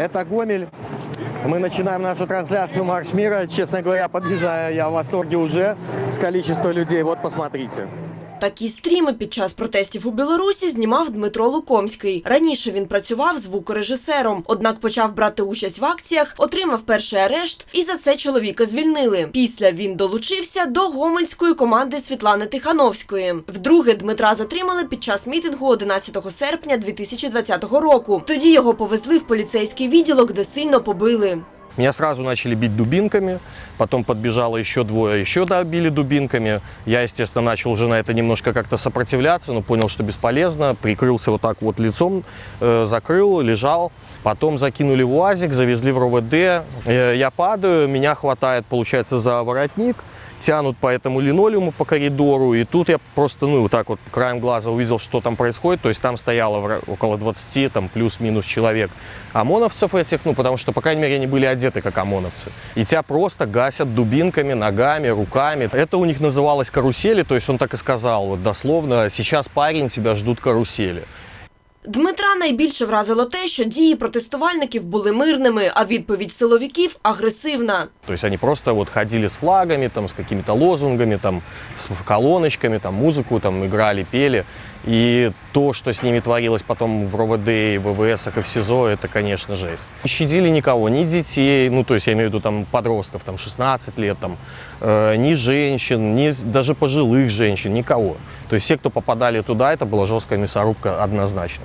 Это Гомель. Мы начинаем нашу трансляцию «Марш мира». Честно говоря, подъезжаю я в восторге уже с количества людей. Вот посмотрите. Такі стріми під час протестів у Білорусі знімав Дмитро Лукомський. Раніше він працював звукорежисером, однак почав брати участь в акціях, отримав перший арешт, і за це чоловіка звільнили. Після він долучився до гомельської команди Світлани Тихановської. Вдруге Дмитра затримали під час мітингу 11 серпня 2020 року. Тоді його повезли в поліцейський відділок, де сильно побили. Меня сразу начали бить дубинками, потом подбежало еще двое, еще добили дубинками. Я, естественно, начал уже на это немножко как-то сопротивляться, но понял, что бесполезно. Прикрылся вот так вот лицом, э, закрыл, лежал. Потом закинули в УАЗик, завезли в РОВД. Э, я падаю, меня хватает, получается, за воротник. Тянут по этому линолеуму по коридору, и тут я просто, ну, вот так вот краем глаза увидел, что там происходит. То есть там стояло около 20, там плюс-минус человек ОМОНовцев этих, ну, потому что, по крайней мере, они были одеты как ОМОНовцы. И тебя просто гасят дубинками, ногами, руками. Это у них называлось карусели, то есть он так и сказал, вот дословно, сейчас парень, тебя ждут карусели. Дмитра найбільше вразило те, що дії протестувальників були мирними, а відповідь силовиків агресивна. То есть они просто вот ходили с флагами, там, с какими-то лозунгами, там, с колоночками, там, музыку там, играли, пели. И то, что с ними творилось потом в РОВД и в ВВСах и в СИЗО, это, конечно, жесть. Не щадили никого, ни детей, ну, то есть я имею в виду там подростков, там, 16 лет, там, э, ни женщин, ни даже пожилых женщин, никого. То есть все, кто попадали туда, это была жесткая мясорубка однозначно.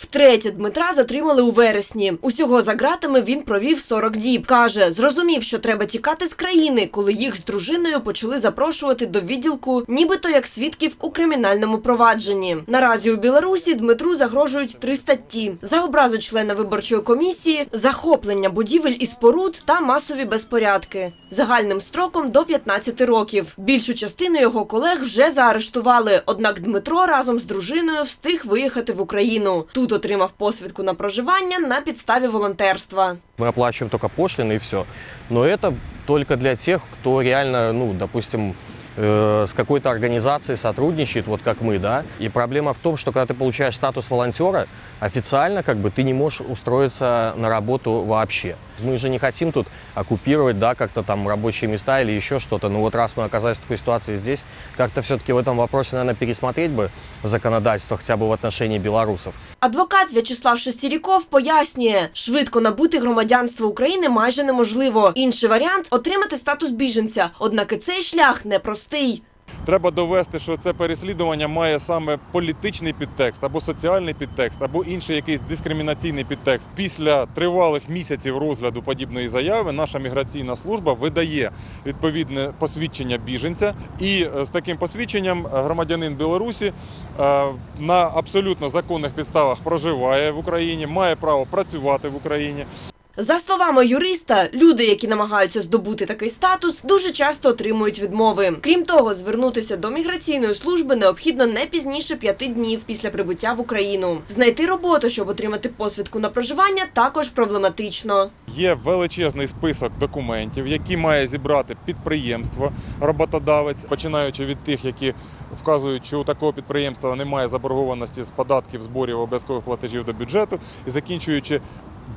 Втретє Дмитра затримали у вересні. Усього за ґратами він провів 40 діб. Каже, зрозумів, що треба тікати з країни, коли їх з дружиною почали запрошувати до відділку, нібито як свідків у кримінальному провадженні. Наразі у Білорусі Дмитру загрожують три статті: за образу члена виборчої комісії, захоплення будівель і споруд та масові безпорядки. Загальним строком до 15 років. Більшу частину його колег вже заарештували. Однак Дмитро разом з дружиною встиг виїхати в Україну. Тут отримав посвідку на проживання на підставі волонтерства. Мы оплачиваем только пошлины и все. Но это только для тех, кто реально, ну, допустим, э, с какой-то организацией сотрудничает, вот как мы, да. И проблема в том, что когда ты получаешь статус волонтера, официально как бы ты не можешь устроиться на работу вообще. Мы же не хотим тут оккупировать, да, как-то там рабочие места или еще что-то. Но вот раз мы оказались в такой ситуации здесь, как-то все-таки в этом вопросе, наверное, пересмотреть бы законодательство хотя бы в отношении белорусов. Адвокат В'ячеслав Шестіріков пояснює, швидко набути громадянство України майже неможливо. Інший варіант отримати статус біженця. Однак і цей шлях непростий. Треба довести, що це переслідування має саме політичний підтекст або соціальний підтекст, або інший якийсь дискримінаційний підтекст. Після тривалих місяців розгляду подібної заяви наша міграційна служба видає відповідне посвідчення біженця, і е, з таким посвідченням громадянин Білорусі е, на абсолютно законних підставах проживає в Україні, має право працювати в Україні. За словами юриста, люди, які намагаються здобути такий статус, дуже часто отримують відмови. Крім того, звернутися до міграційної служби необхідно не пізніше п'яти днів після прибуття в Україну. Знайти роботу, щоб отримати посвідку на проживання, також проблематично. Є величезний список документів, які має зібрати підприємство, роботодавець, починаючи від тих, які вказують, що у такого підприємства немає заборгованості з податків, зборів, обов'язкових платежів до бюджету, і закінчуючи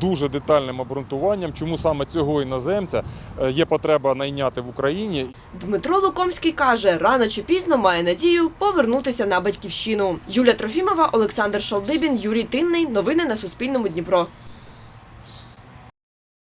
дуже детальним обґрунтуванням, чому саме цього іноземця е, є потреба найняти в Україні Дмитро Лукомський каже, рано чи пізно має надію повернутися на батьківщину. Юля Трофімова, Олександр Шалдибін, Юрій Тинний. Новини на Суспільному Дніпро.